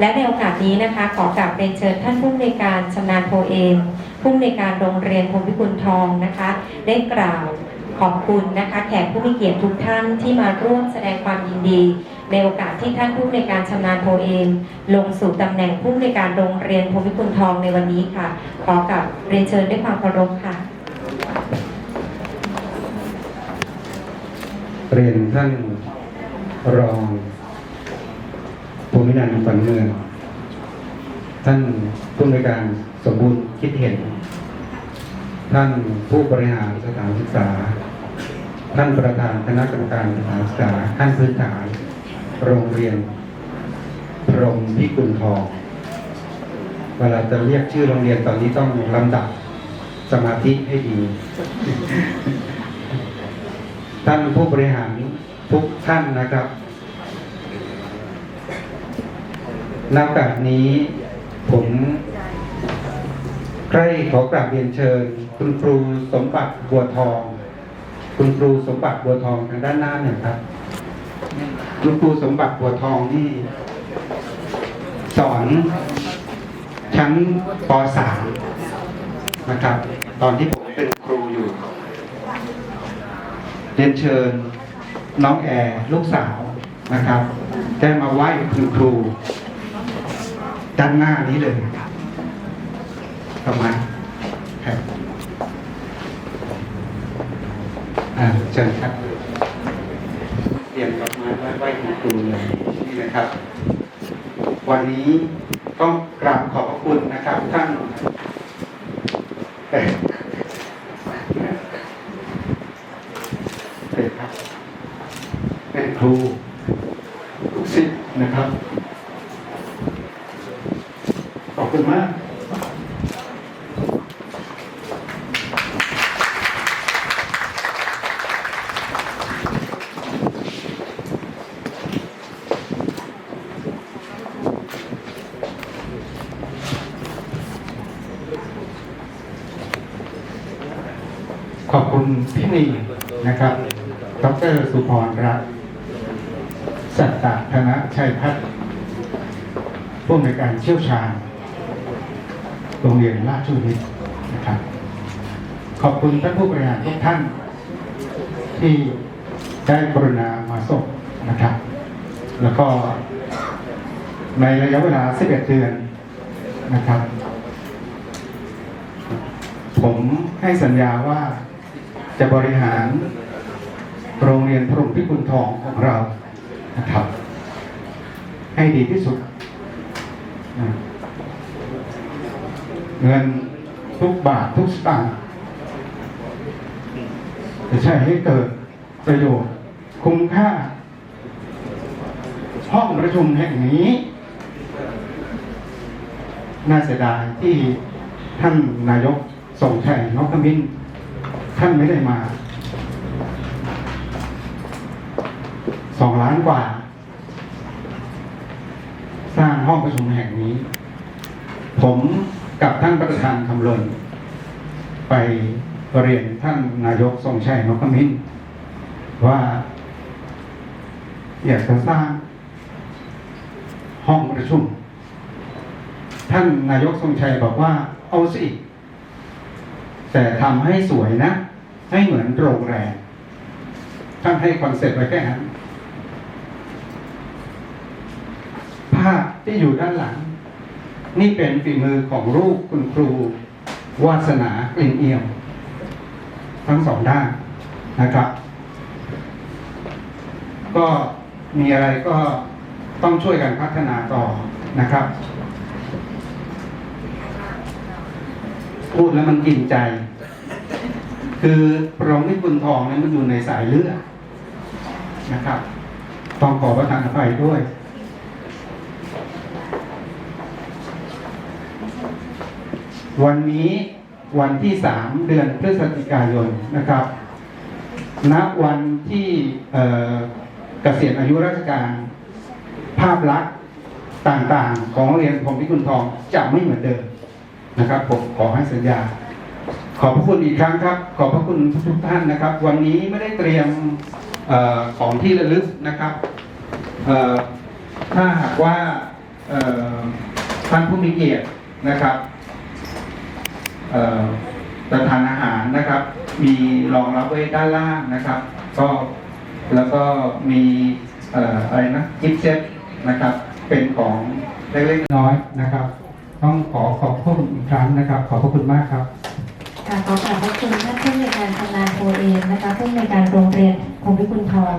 และในโอกาสนี้นะคะ ขอกราบเรียนเชิญท่านผู้อำนวยการชำนาญโพเอมผู้อำนวยการโรงเรียนพรมพิกุลทองนะคะ ได้กล่าวขอบคุณนะคะแขกผู้มีเกียรติทุกท่านที่มาร่วมแสดงความยินดี ในโอกาสที่ท่านผู้อำนวยการชำนาญโพเอมลงสู่ตำแหน่งผู้อำนวยการโรงเรียนพรมพิกุลทองในวันนี้ค่ะ ขอกราบเรียนเชิญด้วยความเคารพค่ะเรียนท่านรอง ภูมินันฝันเมืองท่านผู้อำนการสมบูรณ์คิดเห็น ท่านผู้บริหารสถานศึกษา ท่านประธานคณะกรรมการสถานศึกษาขั้นพื้นฐาน โรงเรียนพรหมพิกุลทอง เวลาจะเรียกชื่อโรงเรียนตอนนี้ต้องลำดับสมาธิให้ดี ท่านผู้บริหารทุกท่านนะครับ ณโอกาสนี้ผมใกล้ขอกราบเรียนเชิญ คุณครูสมบัติบัวทอง คุณครูสมบัติบัวทองทางด้านหน้าหนึ่งครับ คุณครูสมบัติบัวทองนี่สอนชั้นป .3 นะครับ ตอนที่ผมเป็นครูอยู่ เรียนเชิญน้องแอร์ลูกสาวนะครับ ได้มาไหว้คุณครู ด้านหน้านี้เลยประมาณครับอ่าเชิญครับเตรียมดอกไม้ไว้ไหว้คุณครูเลยนี่นะครับ วันนี้ต้องกราบขอบพระคุณนะครับ ท่านเอ่อเป็นครับเป็นครูลูกศิษย์นะครับ ขอบ คุณมากขอบคุณพี่นีนะครับ ดรสุพรรัตน์สัตตะธนชัยพัฒน์ผู้อำนวยการเชี่ยวชาญ โรงเรียนราชวิทย์นะครับ ขอบคุณท่านผู้บริหารทุกท่าน ที่ได้กรุณามาส่งนะครับ แล้วก็ในระยะเวลา 11 เดือนนะครับ ผมให้สัญญาว่าจะบริหารโรงเรียนพรหมพิกุลทองของเรานะครับ ให้ดีที่สุดนะ เงินทุกบาททุกสตางค์จะใช้ให้เกิดประโยชน์คุ้มค่า ห้องประชุมแห่งนี้ น่าเสียดายที่ท่านนายกส่งชัยนกขมิ้นท่านไม่ได้มาสองล้านกว่า สร้างห้องประชุมแห่งนี้ ผม กับท่านประธานคำลนไปเรียนท่านนายกทรงชัยนกขมิ้นว่า อยากจะสร้างห้องประชุม ท่านนายกทรงชัยบอกว่า เอาสิ แต่ทำให้สวยนะ ให้เหมือนโรงแรมท่านให้คอนเซ็ปต์ไว้แค่นั้นภาพที่อยู่ด้านหลัง นี่เป็นฝีมือของรูปคุณครู วาสนากลิ่นเอี่ยม ทั้งสองด้านนะครับ ก็มีอะไรก็ต้องช่วยกันพัฒนาต่อนะครับ พูดแล้วมันกินใจ คือพระองค์นิคุณทองเนี่ยมันอยู่ในสายเลือดนะครับ ต้องขอประทานอภัยด้วย วันนี้วันที่สามเดือนพฤศจิกายนนะครับณวันที่เกษียณอายุราชการ ภาพลักษณ์ต่างๆ ของโรงเรียนพรมพิกุลทองจะไม่เหมือนเดิมนะครับผมขอให้สัญญา ขอบพระคุณอีกครั้งครับ ขอบพระคุณทุกท่านนะครับ วันนี้ไม่ได้เตรียมออของที่ระลึกนะครับถ้าหากว่าท่านผู้มีเกียรตินะครับ ประทานอาหารนะครับ มีรองรับไว้ด้านล่างนะครับ ก็แล้วก็มีอะไรนะกิฟต์เซ็ตนะครับ เป็นของเล็กๆน้อยๆนะครับ ต้องขอขอบคุณอีกครั้งนะครับ ขอบพระคุณมากครับค่ะขอกราบขอบคุณท่านผู้ในการชำนาญโพเอมนะคะผู้ในการโรงเรียนพงพิคุณทอง